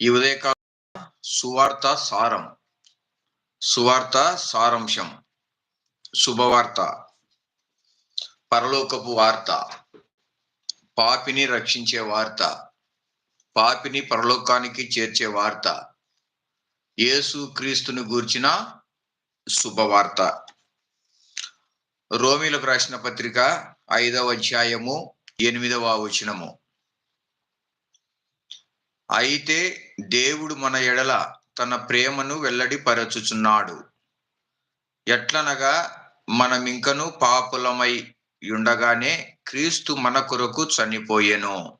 ఈ ఉదయకాల సువార్త సారం. సువార్త సారాంశం. శుభవార్త. పరలోకపు వార్త. పాపిని రక్షించే వార్త. పాపిని పరలోకానికి చేర్చే వార్త. యేసు క్రీస్తుని గూర్చిన శుభవార్త. రోమిలకు రాసిన పత్రిక ఐదవ అధ్యాయము ఎనిమిదవ వచనము. అయితే దేవుడు మన ఎడల తన ప్రేమను వెల్లడిపరచుచున్నాడు. ఎట్లనగా మనం ఇంకను పాపులమై ఉండగానే క్రీస్తు మన కొరకు చనిపోయెను.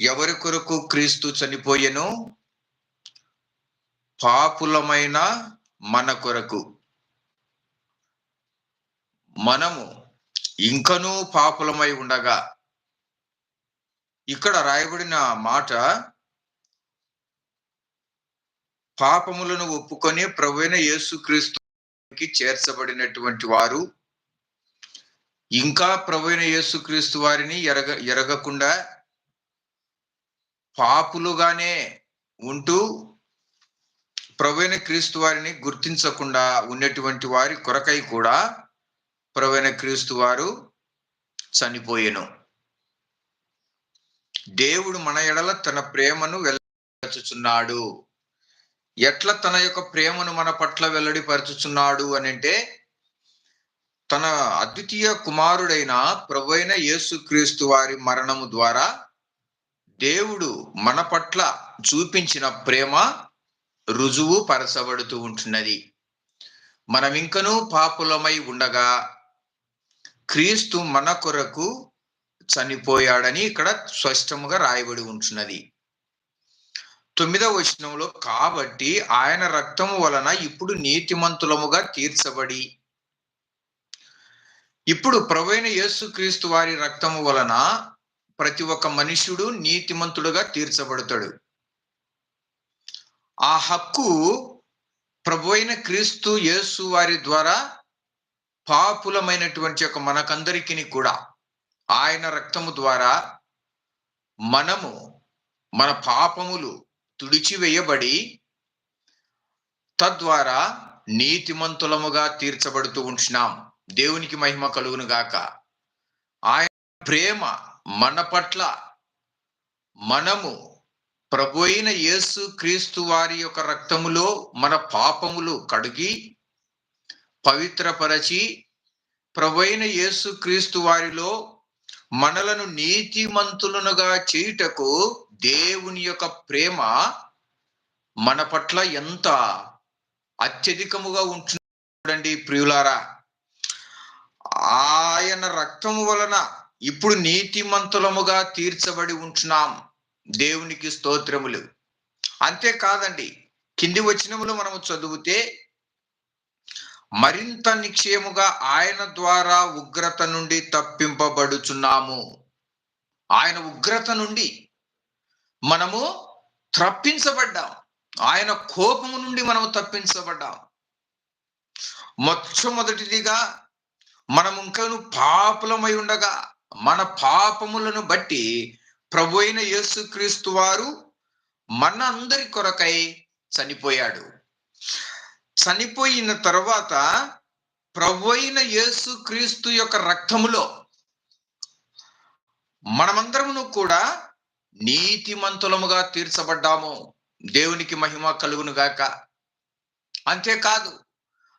ఎవరి కొరకు క్రీస్తు చనిపోయెను? పాపులమైన మన కొరకు. మనము ఇంకనూ పాపులమై ఉండగా ఇక్కడ రాయబడిన మాట పాపములను ఒప్పుకొని ప్రభువైన యేసుక్రీస్తుకి చేర్చబడినటువంటి వారు ఇంకా ప్రభువైన యేసుక్రీస్తు వారిని ఎరగ ఎరగకుండా పాపులుగానే ఉంటూ ప్రవీణ క్రీస్తు వారిని గుర్తించకుండా ఉన్నటువంటి వారి కొరకై కూడా ప్రవీణ క్రీస్తు వారు చనిపోయాను. దేవుడు మన ఎడల తన ప్రేమను వెల్లడిపరచుచున్నాడు. ఎట్లా తన యొక్క ప్రేమను మన పట్ల వెల్లడిపరచుచున్నాడు అని అంటే తన అద్వితీయ కుమారుడైన ప్రభువైన యేసుక్రీస్తు వారి మరణము ద్వారా దేవుడు మన పట్ల చూపించిన ప్రేమ రుజువు పరచబడుతూ ఉంటున్నది. మనం ఇంకనూ పాపులమై ఉండగా క్రీస్తు మన కొరకు చనిపోయాడని ఇక్కడ స్పష్టముగా రాయబడి ఉంటున్నది. తొమ్మిదవ వచనంలో కాబట్టి ఆయన రక్తము వలన ఇప్పుడు నీతిమంతులముగా తీర్చబడి ఇప్పుడు ప్రవైన యేసుక్రీస్తు వారి రక్తము వలన ప్రతి ఒక్క మనుష్యుడు నీతిమంతుడుగా తీర్చబడతాడు. ఆ హక్కు ప్రభు అయిన క్రీస్తు యేసు వారి ద్వారా పాపులమైనటువంటి ఒక మనకందరికీ కూడా ఆయన రక్తము ద్వారా మనము మన పాపములు తుడిచివేయబడి తద్వారా నీతిమంతులముగా తీర్చబడుతూ ఉంటున్నాం దేవునికి మహిమ కలుగును గాక. ఆయన ప్రేమ మన పట్ల మనము ప్రభు అయిన యేసు క్రీస్తు వారి యొక్క రక్తములో మన పాపములు కడిగి పవిత్రపరచి ప్రభు అయిన యేసు క్రీస్తు వారిలో మనలను నీతిమంతులనుగా చేయుటకు దేవుని యొక్క ప్రేమ మన పట్ల ఎంత అత్యధికముగా ఉంటుంది చూడండి ప్రియులారా? ఆయన రక్తము వలన ఇప్పుడు నీతిమంతులముగా తీర్చబడి ఉంటున్నాం. దేవునికి స్తోత్రములు. అంతేకాదండి కింది వచనములు మనము చదివితే మరింత నిక్షేముగా ఆయన ద్వారా ఉగ్రత నుండి తప్పింపబడుచున్నాము. ఆయన ఉగ్రత నుండి మనము తప్పించబడ్డాం. ఆయన కోపము నుండి మనము తప్పించబడ్డాం. మొట్టమొదటిదిగా మనం ఇంకను పాపులమై ఉండగా మన పాపములను బట్టి ప్రభు అయిన యేసుక్రీస్తు వారు మన అందరి కొరకై చనిపోయాడు. చనిపోయిన తర్వాత ప్రభు అయిన యేసు క్రీస్తు యొక్క రక్తములో మనమందరమును కూడా నీతిమంతులముగా తీర్చబడ్డాము. దేవునికి మహిమ కలుగును గాక. అంతేకాదు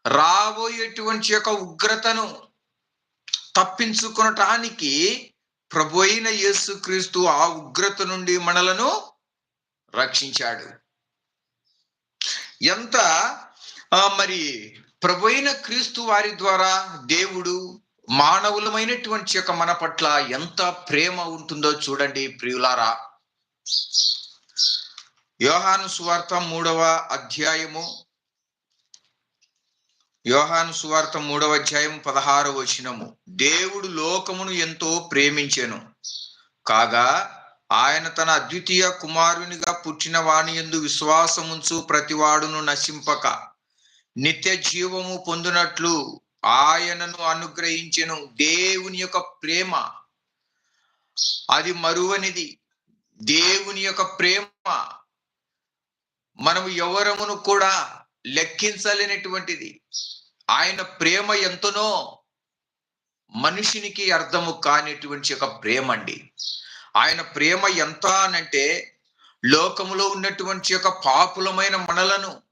రాబోయేటువంటి యొక్క ఉగ్రతను తప్పించుకునటానికి ప్రభు అయిన యేసు క్రీస్తు ఆ ఉగ్రత నుండి మనలను రక్షించాడు. ఎంత మరి ప్రభు అయిన క్రీస్తు వారి ద్వారా దేవుడు మానవులమైనటువంటి యొక్క మన పట్ల ఎంత ప్రేమ ఉంటుందో చూడండి ప్రియులారా. యోహాను సువార్త మూడవ అధ్యాయము. యోహాను సువార్త మూడవ అధ్యాయం పదహారు వచనము. దేవుడు లోకమును ఎంతో ప్రేమించెను. కాగా ఆయన తన అద్వితీయ కుమారునిగా పుట్టిన వాణి ఎందు విశ్వాసముంచు ప్రతివాడును నశింపక. నిత్య జీవము పొందినట్లు ఆయనను అనుగ్రహించను. దేవుని యొక్క ప్రేమ అది మరువనిది. దేవుని యొక్క ప్రేమ మనము ఎవరమును కూడా లెక్కించలేనటువంటిది. ఆయన ప్రేమ ఎంతనో మనిషినికి అర్థము కానిటువంటి ఒక ప్రేమ అండి. ఆయన ప్రేమ ఎంత అనంటే లోకములో ఉన్నటువంటి యొక్క పాపులమైన మనలను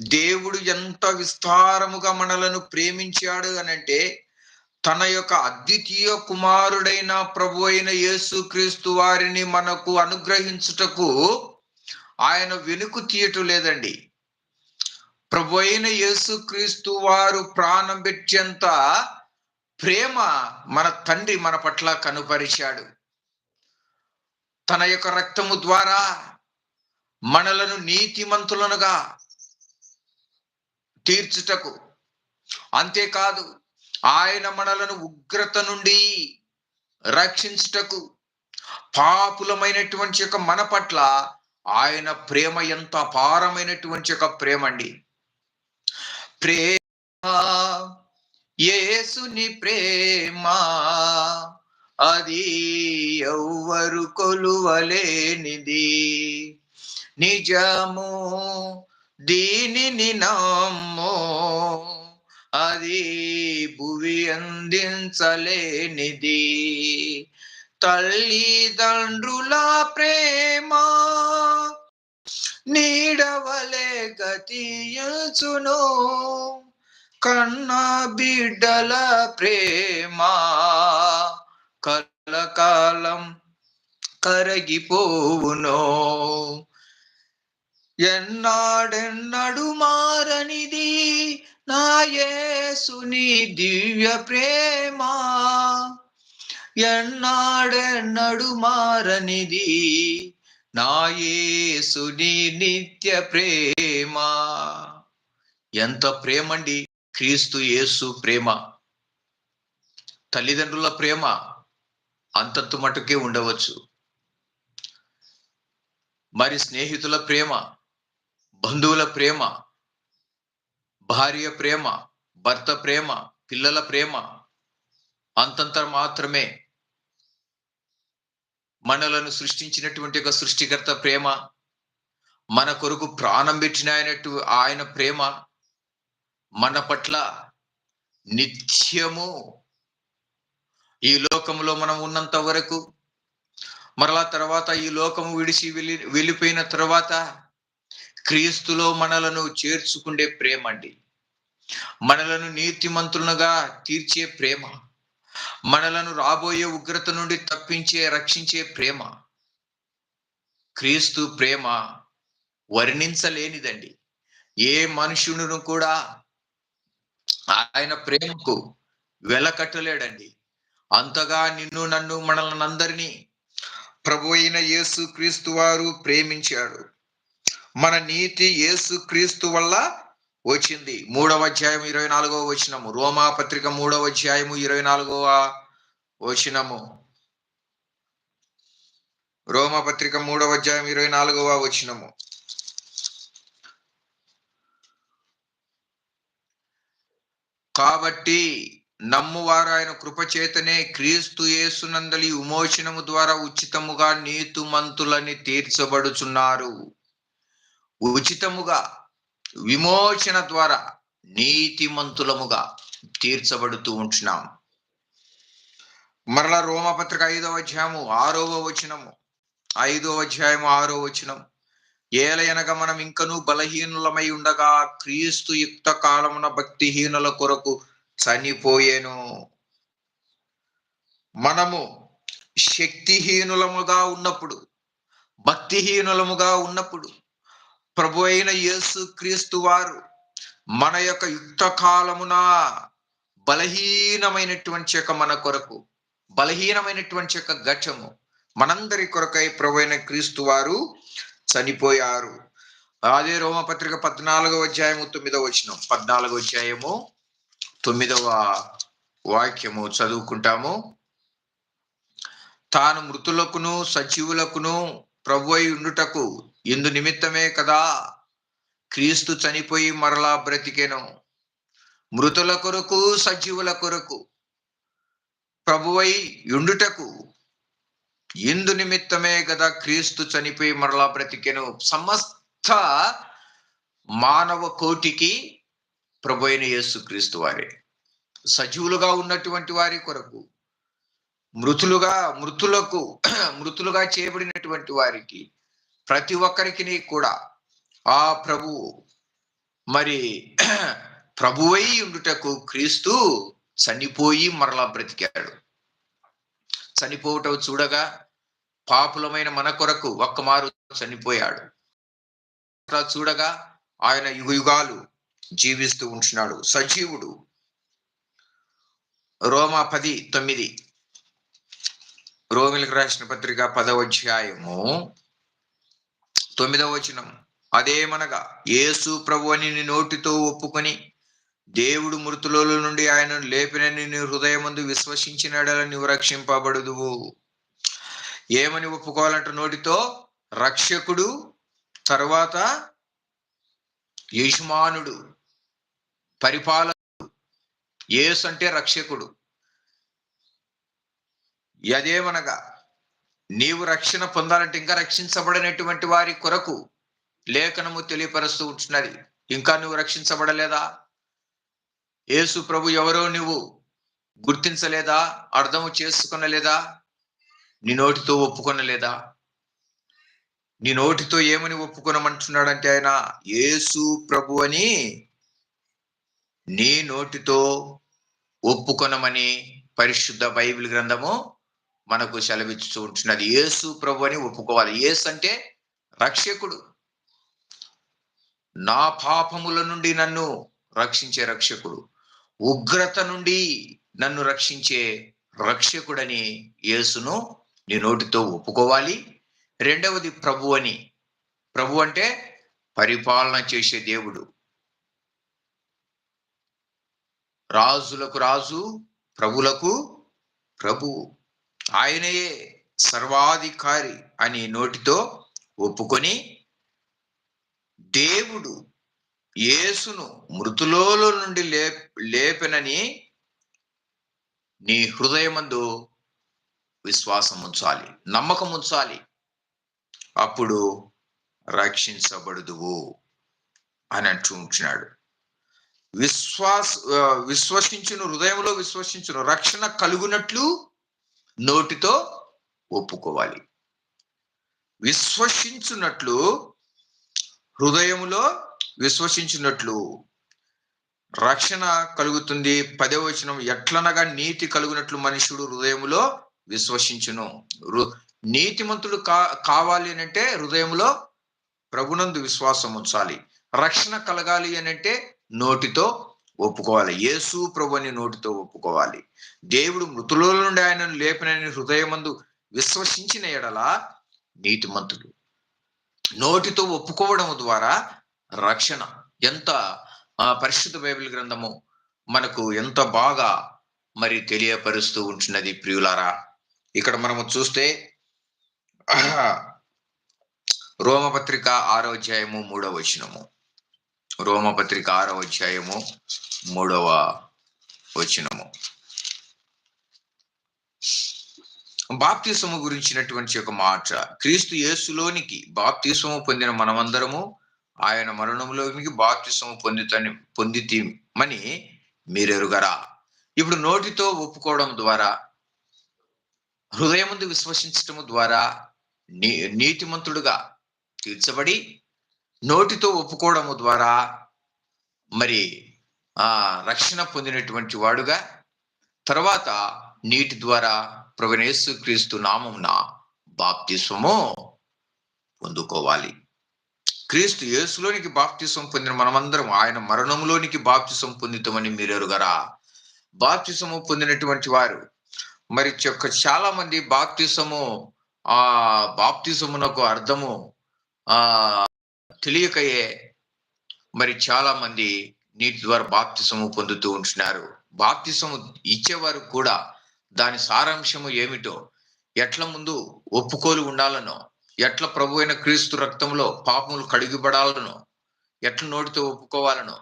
దేవుడు ఎంత విస్తారముగా మనలను ప్రేమించాడు అనంటే తన యొక్క అద్వితీయ కుమారుడైన ప్రభు అయిన యేసు క్రీస్తు వారిని మనకు అనుగ్రహించుటకు ఆయన వెనుకు తీయటం లేదండి. ప్రభు అయిన యేసు క్రీస్తు వారు ప్రాణం పెట్టేంత ప్రేమ మన తండ్రి మన పట్ల కనుపరిచాడు. తన యొక్క రక్తము ద్వారా మనలను నీతిమంతులనుగా తీర్చుటకు. అంతేకాదు ఆయన మనలను ఉగ్రత నుండి రక్షించుటకు. పాపులమైనటువంటి యొక్క మన పట్ల ఆయన ప్రేమ ఎంత అపారమైనటువంటి యొక్క ప్రేమ అండి ప్రేమ యేసుని ప్రేమ అది ఎవ్వరు కొలువలేనిది. నిజము దీనిని నమ్మో అది భువి అందించలేనిది. తల్లిదండ్రుల ప్రేమ నీడవలే గతియుచును కన్న బిడ్డల ప్రేమ కలకాలం కరగిపోవునో. ఎన్నాడెన్నడు మారనిది నా యేసుని దివ్య ప్రేమ. ఎన్నాడెన్నడు మారనిది నా యేసుని నిత్య ప్రేమ. ఎంత ప్రేమండి. క్రీస్తు యేసు ప్రేమ. తల్లిదండ్రుల ప్రేమ అంతంత మటుకే ఉండవచ్చు. మరి స్నేహితుల ప్రేమ బంధువుల ప్రేమ భార్య ప్రేమ భర్త ప్రేమ పిల్లల ప్రేమ అంతంత మాత్రమే మనలను సృష్టించినటువంటి ఒక సృష్టికర్త ప్రేమ మన కొరకు ప్రాణం పెట్టిన ఆయనట్టు ఆయన ప్రేమ మన పట్ల నిత్యము ఈ లోకంలో మనం ఉన్నంత వరకు మరలా తర్వాత ఈ లోకము విడిచి వెళ్ళి వెళ్ళిపోయిన తర్వాత క్రీస్తులో మనలను చేర్చుకుండే ప్రేమ అండి మనలను నీతిమంతులుగా తీర్చే ప్రేమ. మనలను రాబోయే ఉగ్రత నుండి తప్పించే రక్షించే ప్రేమ. క్రీస్తు ప్రేమ వర్ణించలేనిదండి. ఏ మనుషుడును కూడా ఆయన ప్రేమకు వెలకట్టలేడండి. అంతగా నిన్ను నన్ను మనల్ని అందరినీ ప్రభు అయిన యేసు క్రీస్తు వారు ప్రేమించాడు మన నీతి యేసు క్రీస్తు వల్ల వచ్చింది. మూడవ అధ్యాయం ఇరవై నాలుగవ వచనము. రోమా పత్రిక మూడవ అధ్యాయము ఇరవై నాలుగవ వచనము. రోమా పత్రిక మూడవ అధ్యాయం ఇరవై నాలుగవ వచనము. కాబట్టి నమ్మువారు ఆయన కృపచేతనే క్రీస్తు యేసునందలి విమోచనము ద్వారా ఉచితముగా నీతిమంతులని తీర్చబడుచున్నారు. ఉచితముగా విమోచన ద్వారా నీతిమంతులముగా తీర్చబడుతూ ఉంటున్నాం. మరలా రోమపత్రిక ఐదో అధ్యాయము ఆరవ వచనము ఐదో అధ్యాయము ఆరో వచనం ఏలయనగా మనం ఇంకనూ బలహీనులమై ఉండగా క్రీస్తు యుక్త కాలమున భక్తిహీనుల కొరకు చనిపోయేను. మనము శక్తిహీనులముగా ఉన్నప్పుడు భక్తిహీనులముగా ఉన్నప్పుడు ప్రభు అయిన యేసు క్రీస్తు వారు మన యొక్క యుక్త కాలమున బలహీనమైనటువంటి యొక్క మన కొరకు బలహీనమైనటువంటి యొక్క ఘటము మనందరి కొరకై ప్రభు అయిన క్రీస్తు వారు చనిపోయారు. అదే రోమపత్రిక పద్నాలుగవ అధ్యాయము తొమ్మిదవ వచనం. పద్నాలుగవ అధ్యాయము తొమ్మిదవ వాక్యము చదువుకుంటాము. తాను మృతులకును సజీవులకును ప్రభు అయి ఉండుటకు ఇందు నిమిత్తమే కదా క్రీస్తు చనిపోయి మరలా బ్రతికెను. మృతుల కొరకు సజీవుల కొరకు ప్రభువై ఉండుటకు ఇందు నిమిత్తమే కదా క్రీస్తు చనిపోయి మరలా బ్రతికెను. సమస్త మానవ కోటికి ప్రభు అయిన యేసు క్రీస్తు వారే. సజీవులుగా ఉన్నటువంటి వారి కొరకు మృతులుగా మృతులకు మృతులుగా చేయబడినటువంటి వారికి ప్రతి ఒక్కరికి కూడా. ఆ ప్రభువు మరి ప్రభువై ఉండుటకు క్రీస్తు చనిపోయి మరలా బ్రతికాడు. చనిపోవటం చూడగా పాపులమైన మన కొరకు ఒక్క మారు చనిపోయాడు. అట్లా చూడగా ఆయన యుగ యుగాలు జీవిస్తూ ఉంటున్నాడు. సజీవుడు. రోమా పది తొమ్మిది. రోమిలకు రాసిన పత్రిక పదవ అధ్యాయము తొమ్మిదవ వచనం అదేమనగా యేసు ప్రభు అని నీ నోటితో ఒప్పుకొని దేవుడు మృతులలో నుండి ఆయనను లేపినని నీ హృదయమందు విశ్వసించినడల నువ్వు రక్షింపబడుదువు. ఏమని ఒప్పుకోవాలంట నోటితో? రక్షకుడు తర్వాత యజమానుడు పరిపాలకుడు. యేసు అంటే రక్షకుడు. అదేమనగా నీవు రక్షణ పొందాలంటే ఇంకా రక్షించబడినటువంటి వారి కొరకు లేఖనము తెలియపరుస్తూ ఉంటున్నది. ఇంకా నువ్వు రక్షించబడలేదా? యేసు ప్రభు ఎవరో నువ్వు గుర్తించలేదా? అర్థము చేసుకొనలేదా? నీ నోటితో ఒప్పుకొనలేదా? నీ నోటితో ఏమని ఒప్పుకొనమంటున్నాడంటే ఆయన యేసు ప్రభు అని నీ నోటితో ఒప్పుకొనమని పరిశుద్ధ బైబిల్ గ్రంథము మనకు సెలవిస్తూ ఉంటున్నది. యేసు ప్రభు అని ఒప్పుకోవాలి. యేసు అంటే రక్షకుడు. నా పాపముల నుండి నన్ను రక్షించే రక్షకుడు. ఉగ్రత నుండి నన్ను రక్షించే రక్షకుడని యేసును నీ నోటితో ఒప్పుకోవాలి. రెండవది ప్రభు అని ప్రభు అంటే పరిపాలన చేసే దేవుడు. రాజులకు రాజు ప్రభులకు ప్రభు. ఆయనయే సర్వాధికారి అని నోటితో ఒప్పుకొని దేవుడు యేసును మృతులలో నుండి లే లేపెనని నీ హృదయమందు విశ్వాసం ఉంచాలి నమ్మకం ఉంచాలి అప్పుడు రక్షించబడుదువు అని అంటూ ఉంటున్నాడు. విశ్వాస విశ్వసించును హృదయంలో విశ్వసించును రక్షణ కలుగునట్లు నోటితో ఒప్పుకోవాలి. విశ్వసించున్నట్లు హృదయములో విశ్వసించినట్లు రక్షణ కలుగుతుంది. పదవచనం ఎట్లనగా నీతి కలుగునట్లు మనుషుడు హృదయములో విశ్వసించును. నీతిమంతుడు కా కావాలి అని అంటే హృదయంలో ప్రభునందు విశ్వాసం ఉంచాలి రక్షణ కలగాలి అని అంటే నోటితో ఒప్పుకోవాలి. యేసు ప్రభుని నోటితో ఒప్పుకోవాలి. దేవుడు మృతుల నుండి ఆయనను లేపినని హృదయమందు విశ్వసించిన ఎడల నీతిమంతుడు నోటితో ఒప్పుకోవడం ద్వారా రక్షణ. ఎంత పరిశుద్ధ బైబిల్ గ్రంథము మనకు ఎంత బాగా మరి తెలియపరుస్తూ ఉంటున్నది ప్రియులారా. ఇక్కడ మనము చూస్తే రోమపత్రిక ఆరో అధ్యాయము మూడవ వచనము. రోమపత్రిక ఆరో అధ్యాయము మూడవ వచనము. బాప్తిసము గురించినటువంటి ఒక మాట క్రీస్తు యేసులోనికి బాప్తిసము పొందిన మనమందరము ఆయన మరణంలోనికి బాప్తిసము పొందితని పొందితమని మీరెరుగరా? ఇప్పుడు నోటితో ఒప్పుకోవడం ద్వారా హృదయముందు విశ్వసించటము ద్వారా నీ నీతిమంతుడుగా తీర్చబడి నోటితో ఒప్పుకోవడము ద్వారా మరి ఆ రక్షణ పొందినటువంటి వాడుగా తర్వాత నీటి ద్వారా ప్రవణేశు క్రీస్తు నామమున బాప్తిస్వము పొందుకోవాలి. క్రీస్తు యేసులోనికి బాప్తిసం పొందిన మనమందరం ఆయన మరణంలోనికి బాప్తిసం పొందుతామని మీరు బాప్తిసము పొందినటువంటి వారు మరి చొక్క చాలా మంది బాప్తిసము ఆ బాప్తిసమునకు అర్థము ఆ తెలియకయే మరి చాలా మంది నీటి ద్వారా బాప్తిసము పొందుతూ ఉంటున్నారు. బాప్తిసము ఇచ్చేవారు కూడా దాని సారాంశము ఏమిటో ఎట్ల ముందు ఒప్పుకోలు ఉండాలనో ఎట్ల ప్రభు అయిన క్రీస్తు రక్తంలో పాపములు కడిగిపడాలనో ఎట్ల నోటితో ఒప్పుకోవాలనో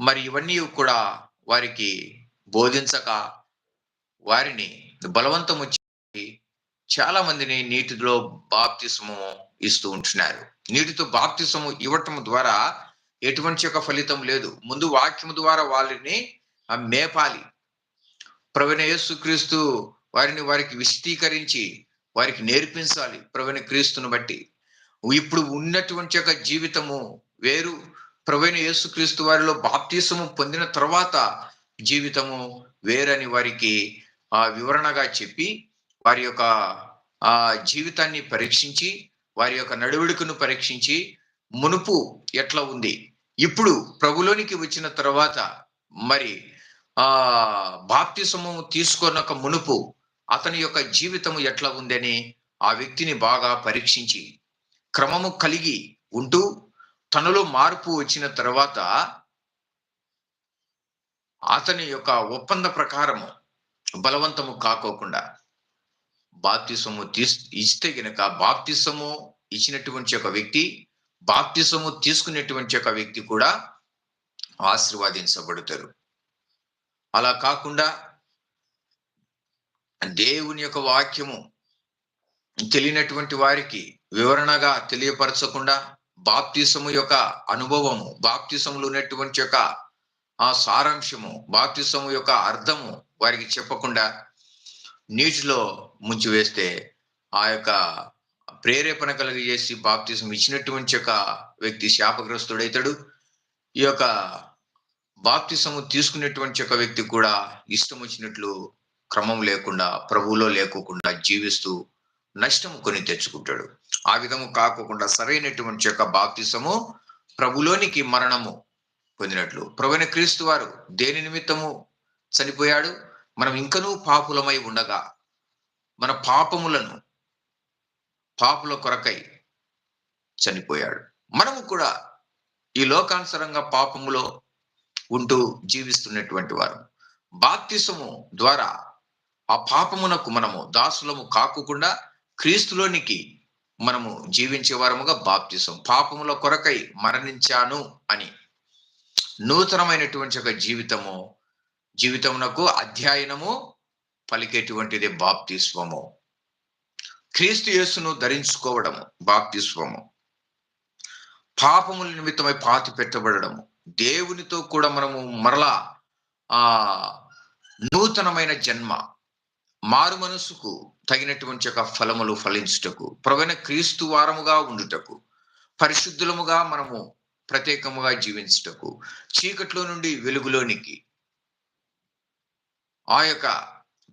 మరి ఇవన్నీ కూడా వారికి బోధించక వారిని బలవంతం వచ్చి చాలా మందిని నీటిలో బాప్తిసము ఇస్తూ ఉంటున్నారు. నీటితో బాప్తిసము ఇవ్వటం ద్వారా ఎటువంటి యొక్క ఫలితం లేదు. ముందు వాక్యము ద్వారా వాళ్ళని మేపాలి. ప్రవీణ యేసుక్రీస్తు వారిని వారికి విశదీకరించి వారికి నేర్పించాలి ప్రవీణ క్రీస్తును బట్టి. ఇప్పుడు ఉన్నటువంటి యొక్క జీవితము వేరు. ప్రవీణ యేసుక్రీస్తు వారిలో బాప్తీసము పొందిన తర్వాత జీవితము వేరని వారికి ఆ వివరణగా చెప్పి వారి యొక్క ఆ జీవితాన్ని పరీక్షించి వారి యొక్క నడువడికను పరీక్షించి మునుపు ఎట్లా ఉంది? ఇప్పుడు ప్రభులోనికి వచ్చిన తర్వాత మరి ఆ బాప్తిసము తీసుకొనక మునుపు అతని యొక్క జీవితము ఎట్లా ఉందని ఆ వ్యక్తిని బాగా పరీక్షించి క్రమము కలిగి ఉంటూ తనలో మార్పు వచ్చిన తర్వాత అతని యొక్క ఒప్పంద ప్రకారము బలవంతము కాకోకుండా బాప్తిసము తీస్ ఇస్తే గనక బాప్తిసము ఇచ్చినటువంటి ఒక వ్యక్తి బాప్తిసము తీసుకునేటువంటి ఒక వ్యక్తి కూడా ఆశీర్వాదించబడతారు. అలా కాకుండా దేవుని యొక్క వాక్యము తెలియనటువంటి వారికి వివరణగా తెలియపరచకుండా బాప్తిసము యొక్క అనుభవము బాప్తిసములు ఉన్నటువంటి యొక్క ఆ సారాంశము బాప్తిసము యొక్క అర్థము వారికి చెప్పకుండా నీటిలో ముంచి వేస్తే ఆ యొక్క ప్రేరేపణ కలిగజేసి బాప్తిజం ఇచ్చినటువంటి యొక్క వ్యక్తి శాపగ్రస్తుడైతాడు. ఈ యొక్క బాప్తిసము తీసుకునేటువంటి యొక్క వ్యక్తి కూడా ఇష్టం వచ్చినట్లు క్రమం లేకుండా ప్రభువులో లేకోకుండా జీవిస్తూ నష్టము కొని తెచ్చుకుంటాడు. ఆ విధము కాకోకుండా సరైనటువంటి యొక్క బాప్తిసము ప్రభులోనికి మరణము పొందినట్లు. ప్రభుని క్రీస్తు వారు దేని నిమిత్తము చనిపోయాడు? మనం ఇంకనూ పాపులమై ఉండగా మన పాపములను పాపుల కొరకై చనిపోయాడు. మనము కూడా ఈ లోకానుసరంగా పాపములో ఉంటూ జీవిస్తున్నటువంటి వారు. బాప్తిసము ద్వారా ఆ పాపమునకు మనము దాసులము కాకుండా క్రీస్తులోనికి మనము జీవించే వారముగా బాప్తిసం. పాపముల కొరకై మరణించాను అని. నూతనమైనటువంటి ఒక జీవితము జీవితమునకు అధ్యయనము పలికేటువంటిది బాప్తిస్వము. క్రీస్తు యేసును ధరించుకోవడము బాప్తిస్వము. పాపముల నిమిత్తమై పాతి పెట్టబడము దేవునితో కూడా మనము మరలా ఆ నూతనమైన జన్మ మారు మనసుకు తగినటువంటి యొక్క ఫలములు ఫలించుటకు ప్రవణ క్రీస్తు వారముగా ఉండుటకు పరిశుద్ధులముగా మనము ప్రత్యేకముగా జీవించుటకు చీకట్లో నుండి వెలుగులోనికి ఆ యొక్క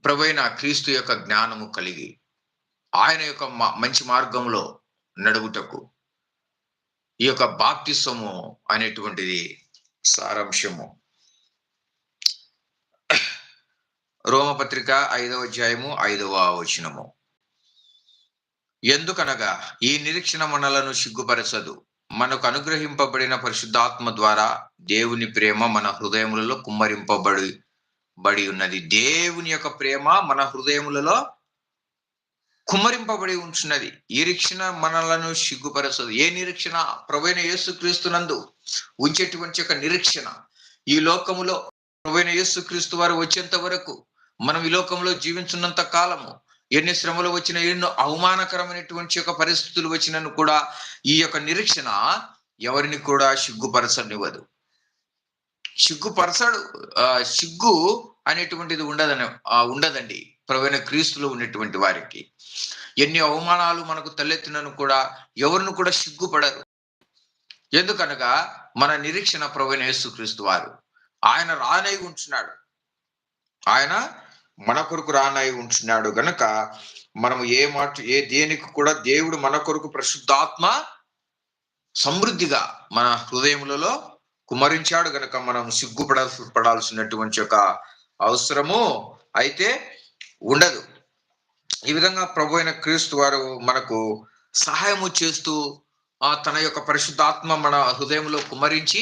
ప్రవైన క్రీస్తు యొక్క జ్ఞానము కలిగి ఆయన యొక్క మంచి మార్గంలో నడుగుటకు ఈ యొక్క బాప్తిస్వము అనేటువంటిది సారాంశము. రోమపత్రిక ఐదవ అధ్యాయము ఐదవ వచనము. ఎందుకనగా ఈ నిరీక్షణ మనలను సిగ్గుపరచదు. మనకు అనుగ్రహింపబడిన పరిశుద్ధాత్మ ద్వారా దేవుని ప్రేమ మన హృదయములలో కుమ్మరింపబడి బడి ఉన్నది. దేవుని యొక్క ప్రేమ మన హృదయములలో కుమ్మరింపబడి ఉంటున్నది ఈ నిరీక్షణ మనలను సిగ్గుపరచదు ఏ నిరీక్షణ? ప్రవీణ యేసుక్రీస్తునందు ఉంచేటువంటి యొక్క నిరీక్షణ. ఈ లోకములో ప్రవీణ యేసుక్రీస్తు వారు వచ్చేంత వరకు మనం ఈ లోకంలో జీవించున్నంత కాలము ఎన్ని శ్రమలు వచ్చిన ఎన్నో అవమానకరమైనటువంటి యొక్క పరిస్థితులు వచ్చినను కూడా ఈ యొక్క నిరీక్షణ ఎవరిని కూడా సిగ్గుపరచనివ్వదు. సిగ్గుపరచడు. ఆ సిగ్గు అనేటువంటిది ఉండదని ఉండదండి. ప్రవీణ క్రీస్తులో ఉన్నటువంటి వారికి. ఎన్ని అవమానాలు మనకు తలెత్తినను కూడా ఎవరిని కూడా సిగ్గుపడరు. ఎందుకనగా మన నిరీక్షణ ప్రవీణ యేసుక్రీస్తు వారు. ఆయన రానై ఉంటున్నాడు ఆయన మన కొరకు రానై ఉంటున్నాడు గనక మనం ఏ మాట ఏ దేనికి కూడా దేవుడు మన కొరకు ప్రశుద్ధాత్మ సమృద్ధిగా మన హృదయములలో కుమరించాడు గనక మనం సిగ్గుపడ పడాల్సినటువంటి ఒక అవసరము అయితే ఉండదు. ఈ విధంగా ప్రభు అయిన క్రీస్తు వారు మనకు సహాయము చేస్తూ ఆ తన యొక్క పరిశుద్ధాత్మ మన హృదయంలో కుమరించి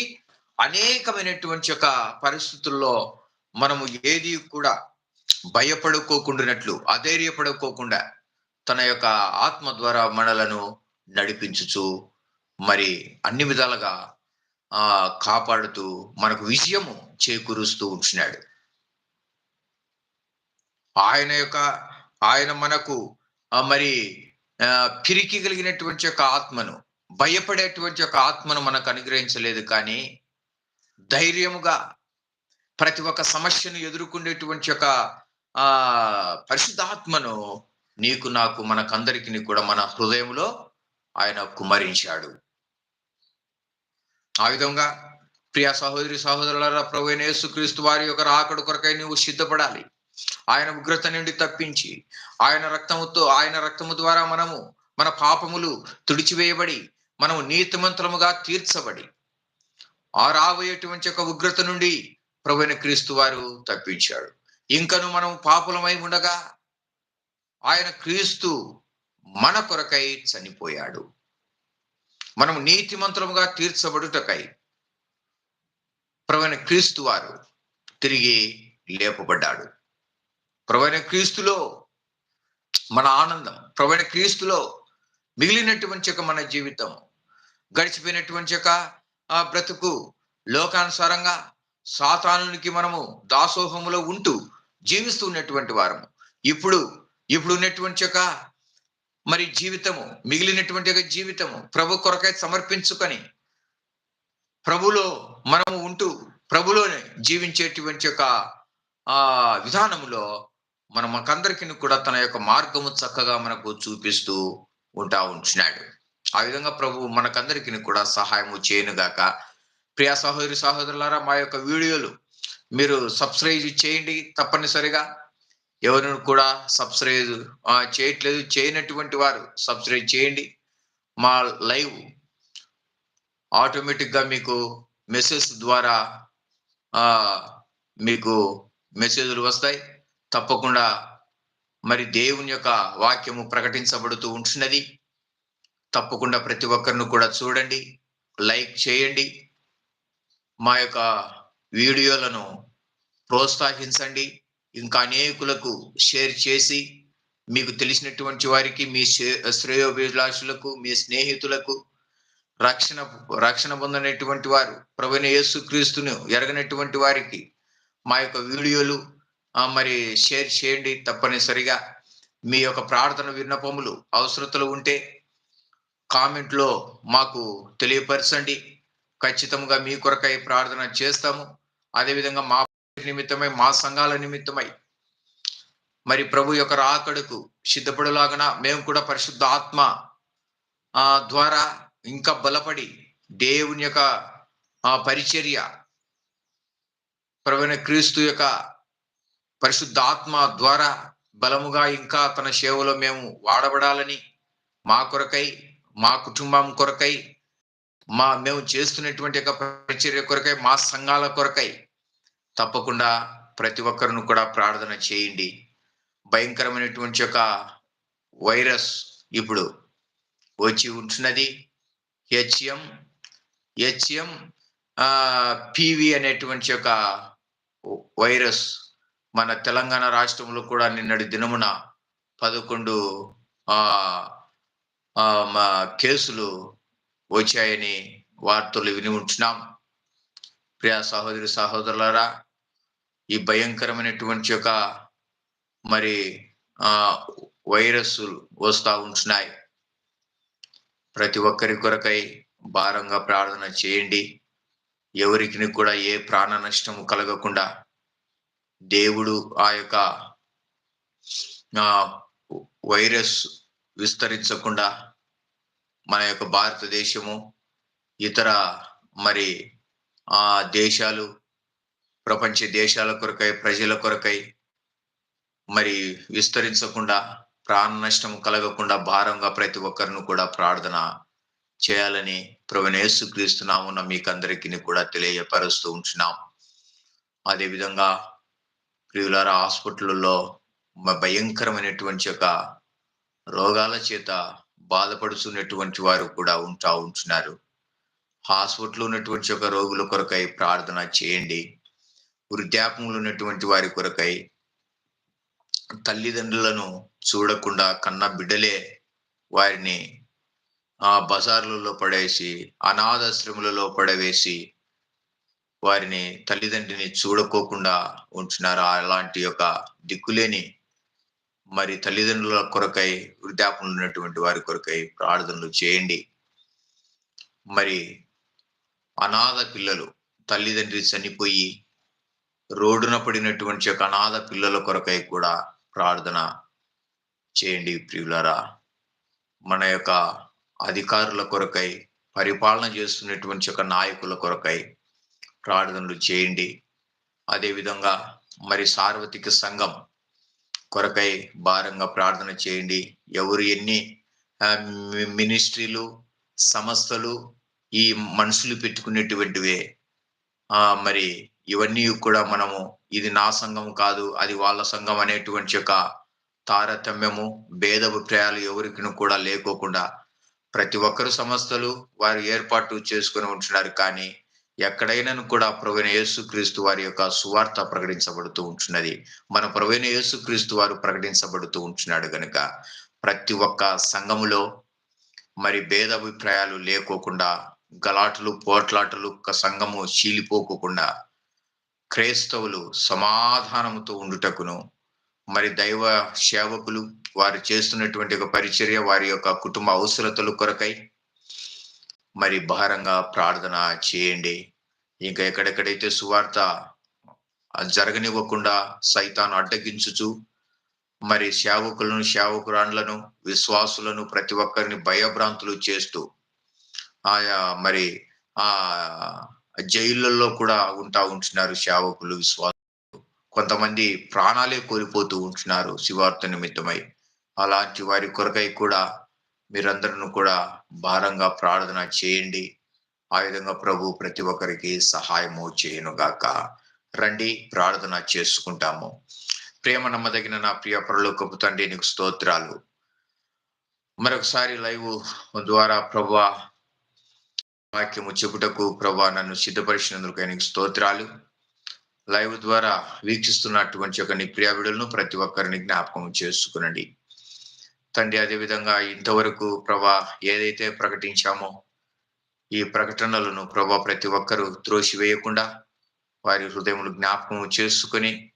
అనేకమైనటువంటి యొక్క పరిస్థితుల్లో మనము ఏది కూడా భయపడుకోకుండానట్లు అధైర్యపడుకోకుండా తన యొక్క ఆత్మ ద్వారా మనలను నడిపించుచు మరి అన్ని విధాలుగా ఆ కాపాడుతూ మనకు విజయము చేకూరుస్తూ ఉంటున్నాడు ఆయన యొక్క ఆయన మనకు మరి ఆ, పిరికి కలిగినటువంటి యొక్క ఆత్మను భయపడేటువంటి యొక్క ఆత్మను మనకు అనుగ్రహించలేదు కానీ ధైర్యముగా ప్రతి ఒక్క సమస్యను ఎదుర్కొనేటువంటి యొక్క ఆ పరిశుద్ధాత్మను నీకు నాకు మనకందరికి కూడా మన హృదయంలో ఆయన కుమరించాడు ఆ విధంగా ప్రియ సహోదరి సహోదరుల ప్రభు యేసుక్రీస్తు వారి యొక్క రాకడు కొరకై నువ్వు సిద్ధపడాలి. ఆయన ఉగ్రత నుండి తప్పించి ఆయన రక్తముతో ఆయన రక్తము ద్వారా మనము మన పాపములు తుడిచివేయబడి మనము నీతిమంతులముగా తీర్చబడి ఆ రాబోయేటువంటి యొక్క ఉగ్రత నుండి ప్రభువైన క్రీస్తు వారు తప్పించాడు. ఇంకను మనం పాపులమై ఉండగా ఆయన క్రీస్తు మన కొరకై చనిపోయాడు. మనం నీతిమంతులముగా తీర్చబడుటకై ప్రవణ క్రీస్తు వారు తిరిగి లేపబడ్డాడు. ప్రవణ క్రీస్తులో మన ఆనందం ప్రవణ క్రీస్తులో మిగిలినటువంటి యొక్క మన జీవితం గడిచిపోయినటువంటి యొక్క ఆ బ్రతుకు లోకానుసారంగా సాతానునికి మనము దాసోహములో ఉంటూ జీవిస్తూ ఉన్నటువంటి వారము. ఇప్పుడు ఇప్పుడు ఉన్నటువంటి యొక్క మరి జీవితము మిగిలినటువంటి యొక్క జీవితము ప్రభు కొరకై సమర్పించుకొని ప్రభులో మనము ఉంటూ ప్రభులోనే జీవించేటువంటి యొక్క ఆ విధానములో మన మనకందరికీ కూడా తన యొక్క మార్గము చక్కగా మనకు చూపిస్తూ ఉంటా ఉంటున్నాడు ఆ విధంగా ప్రభు మనకందరికీ కూడా సహాయము చేయనుగాక. ప్రియా సహోదరి సహోదరులారా మా యొక్క వీడియోలు మీరు సబ్స్క్రైబ్ చేయండి తప్పనిసరిగా. ఎవరిని కూడా సబ్స్క్రైబ్ చేయట్లేదు. చేయనటువంటి వారు సబ్స్క్రైబ్ చేయండి. మా లైవ్ ఆటోమేటిక్గా మీకు మెసేజ్ ద్వారా మీకు మెసేజ్లు వస్తాయి. తప్పకుండా మరి దేవుని యొక్క వాక్యము ప్రకటించబడుతూ ఉంటున్నది. తప్పకుండా ప్రతి ఒక్కరిని కూడా చూడండి. లైక్ చేయండి. మా యొక్క వీడియోలను ప్రోత్సహించండి. ఇంకా అనేకులకు షేర్ చేసి మీకు తెలిసినటువంటి వారికి మీ శ్రేయోభిలాషులకు మీ స్నేహితులకు రక్షణ రక్షణ పొందినటువంటి వారు ప్రవీణ యేసు క్రీస్తును ఎరగనటువంటి వారికి మా యొక్క వీడియోలు మరి షేర్ చేయండి తప్పనిసరిగా. మీ యొక్క ప్రార్థన విన్నపములు అవసరతలు ఉంటే కామెంట్లో మాకు తెలియపరచండి. ఖచ్చితంగా మీ కొరకై ప్రార్థన చేస్తాము. అదేవిధంగా మా నిమిత్తమై మా సంఘాల నిమిత్తమై మరి ప్రభు యొక్క రాకడకు సిద్ధపడులాగన మేము కూడా పరిశుద్ధ ఆత్మ ద్వారా ఇంకా బలపడి దేవుని యొక్క పరిచర్య ప్రవీణ క్రీస్తు యొక్క పరిశుద్ధ ఆత్మ ద్వారా బలముగా ఇంకా తన సేవలో మేము వాడబడాలని మా కొరకై మా కుటుంబం కొరకై మా మేము చేస్తున్నటువంటి యొక్క పరిచర్య కొరకై మా సంఘాల కొరకై తప్పకుండా ప్రతి ఒక్కరిని కూడా ప్రార్థన చేయండి. భయంకరమైనటువంటి యొక్క వైరస్ ఇప్పుడు వచ్చి ఉంటున్నది. హెచ్ఎం హెచ్ఎం పివి అనేటువంటి యొక్క వైరస్ మన తెలంగాణ రాష్ట్రంలో కూడా నిన్నటి దినమున పదకొండు మా కేసులు వచ్చాయని వార్తలు విని ఉంటున్నాం. ప్రియా సహోదరి సహోదరులారా ఈ భయంకరమైనటువంటి యొక్క మరి వైరస్లు వస్తూ ఉంటున్నాయి. ప్రతి ఒక్కరి కొరకై భారంగా ప్రార్థన చేయండి. ఎవరికి కూడా ఏ ప్రాణ నష్టము కలగకుండా దేవుడు ఆ యొక్క వైరస్ విస్తరించకుండా మన యొక్క భారతదేశము ఇతర మరి ఆ దేశాలు ప్రపంచ దేశాల కొరకై ప్రజల కొరకై మరి విస్తరించకుండా ప్రాణ నష్టం కలగకుండా భారంగా ప్రతి ఒక్కరిని కూడా ప్రార్థన చేయాలని ప్రవణేసు క్రీస్తున్నామున్న మీకందరికీ కూడా తెలియపరుస్తూ ఉంటున్నాం. అదేవిధంగా ప్రియులార హాస్పిటల్లో భయంకరమైనటువంటి యొక్క రోగాల చేత బాధపడుతున్నటువంటి వారు కూడా ఉంటా ఉంటున్నారు. హాస్పిటల్ ఉన్నటువంటి ఒక రోగుల కొరకై ప్రార్థన చేయండి. వృద్ధాపంలో ఉన్నటువంటి వారి కొరకై తల్లిదండ్రులను చూడకుండా కన్న బిడ్డలే వారిని ఆ బజార్లలో పడేసి అనాథాశ్రములలో పడవేసి వారిని తల్లిదండ్రిని చూడకోకుండా ఉంటున్నారు. అలాంటి యొక్క దిక్కులేని మరి తల్లిదండ్రుల కొరకై వృద్ధాపంలో ఉన్నటువంటి వారి కొరకై ప్రార్థనలు చేయండి. మరి అనాథ పిల్లలు తల్లిదండ్రి చనిపోయి రోడ్డున పడినటువంటి యొక్క అనాథ పిల్లల కొరకై కూడా ప్రార్థన చేయండి ప్రియులరా. మన యొక్క అధికారుల కొరకై పరిపాలన చేస్తున్నటువంటి యొక్క నాయకుల కొరకై ప్రార్థనలు చేయండి. అదేవిధంగా మరి సార్వత్రిక సంఘం కొరకై భారంగా ప్రార్థన చేయండి. ఎవరు ఎన్ని మినిస్ట్రీలు సంస్థలు ఈ మనుషులు పెట్టుకునేటువంటివే మరి ఇవన్నీ కూడా మనము ఇది నా సంఘం కాదు అది వాళ్ళ సంఘం అనేటువంటి యొక్క తారతమ్యము భేదభిప్రాయాలు ఎవరికి కూడా లేకోకుండా ప్రతి ఒక్కరు సంస్థలు వారు ఏర్పాటు చేసుకొని ఉంటున్నారు. కానీ ఎక్కడైనా కూడా ప్రవీణ యేసుక్రీస్తు వారి యొక్క సువార్త ప్రకటించబడుతూ ఉంటున్నది. మన ప్రవీణ యేసుక్రీస్తు వారు ప్రకటించబడుతూ ఉంటున్నాడు గనుక ప్రతి ఒక్క సంఘములో మరి భేదాభిప్రాయాలు లేకోకుండా గలాటలు పోట్లాటలు సంఘము చీలిపోకోకుండా క్రైస్తవులు సమాధానముతో ఉండుటకును మరి దైవ సేవకులు వారు చేస్తున్నటువంటి ఒక పరిచర్య వారి యొక్క కుటుంబ అవసరతలు కొరకై మరి భారంగా ప్రార్థన చేయండి. ఇంకా ఎక్కడెక్కడైతే సువార్త జరగనివ్వకుండా సైతాను అడ్డగించుచు మరి సేవకులను సేవకురాండ్లను విశ్వాసులను ప్రతి ఒక్కరిని భయభ్రాంతులు చేస్తూ ఆయా మరి ఆ జైళ్ళల్లో కూడా ఉంటా ఉంటున్నారు సేవకులు విశ్వాసులు. కొంతమంది ప్రాణాలే కోల్పోతూ ఉంటున్నారు శివార్త నిమిత్తమై. అలాంటి వారి కొరకై కూడా మీరందరూ కూడా భారంగా ప్రార్థన చేయండి. ఆ విధంగా ప్రభు ప్రతి ఒక్కరికి సహాయము చేయను గాక రండి ప్రార్థన చేసుకుంటాము. ప్రేమ నమ్మదగిన నా ప్రియ పరలోకపు తండ్రి నీకు స్తోత్రాలు. మరొకసారి లైవ్ ద్వారా ప్రభా వాక్యము చెప్పుటకు ప్రభా నన్ను సిద్ధపరిచినందుకు ఆయనకు స్తోత్రాలు. లైవ్ ద్వారా వీక్షిస్తున్నటువంటి ఒక నీ ప్రియ ప్రతి ఒక్కరిని జ్ఞాపకం చేసుకునండి. తండ్రి అదేవిధంగా ఇంతవరకు ప్రభా ఏదైతే ప్రకటించామో ఈ ప్రకటనలను ప్రభా ప్రతి ఒక్కరూ త్రోసివేయకుండా వారి హృదయములు జ్ఞాపకం చేసుకుని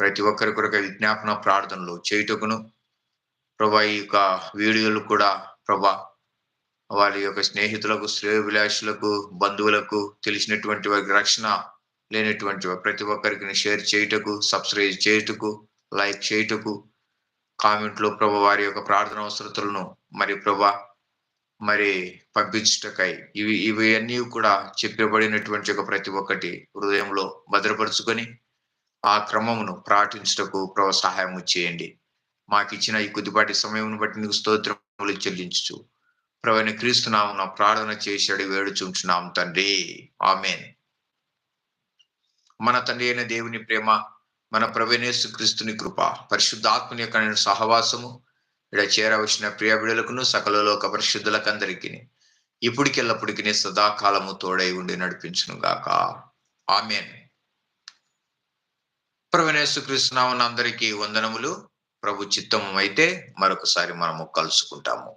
ప్రతి ఒక్కరి కొరకు విజ్ఞాపన ప్రార్థనలు చేయుటకును ప్రభా ఈ యొక్క వీడియోలు కూడా ప్రభా వారి యొక్క స్నేహితులకు శ్రేయోభిలాషులకు బంధువులకు తెలిసినటువంటి వారికి రక్షణ లేనటువంటి ప్రతి ఒక్కరికి షేర్ చేయుటకు సబ్స్క్రైబ్ చేయుటకు లైక్ చేయుటకు కామెంట్లో ప్రభు వారి యొక్క ప్రార్థన అవసరతలను మరి ప్రభా మరి పంపించుటకై. ఇవి ఇవి అన్నీ కూడా చెప్పబడినటువంటి ఒక ప్రతి ఒక్కటి హృదయంలో భద్రపరుచుకొని ఆ క్రమమును ప్రాటించుటకు ప్రభు సహాయం చేయండి. మాకు ఇచ్చిన ఈ కొద్దిపాటి సమయం బట్టి నీకు స్తోత్రములు చెల్లించు ప్రవీణ క్రీస్తునామం ప్రార్థన చేశాడు వేడుచుంటున్నాం తండ్రి. ఆమెన్. మన తండ్రి అయిన దేవుని ప్రేమ మన ప్రవీణేశు క్రీస్తుని కృప పరిశుద్ధాత్మని యొక్క సహవాసము ఇక్కడ చేరవచ్చిన ప్రియ బిడలకును సకల లోక పరిశుద్ధులకందరికీ ఇప్పటికెల్లప్పటికి సదాకాలము తోడై ఉండి నడిపించును గాక. ఆమెన్. ప్రవీణేశు కృష్ణామన్ అందరికీ వందనములు. ప్రభు చిత్తము అయితే మరొకసారి మనము కలుసుకుంటాము.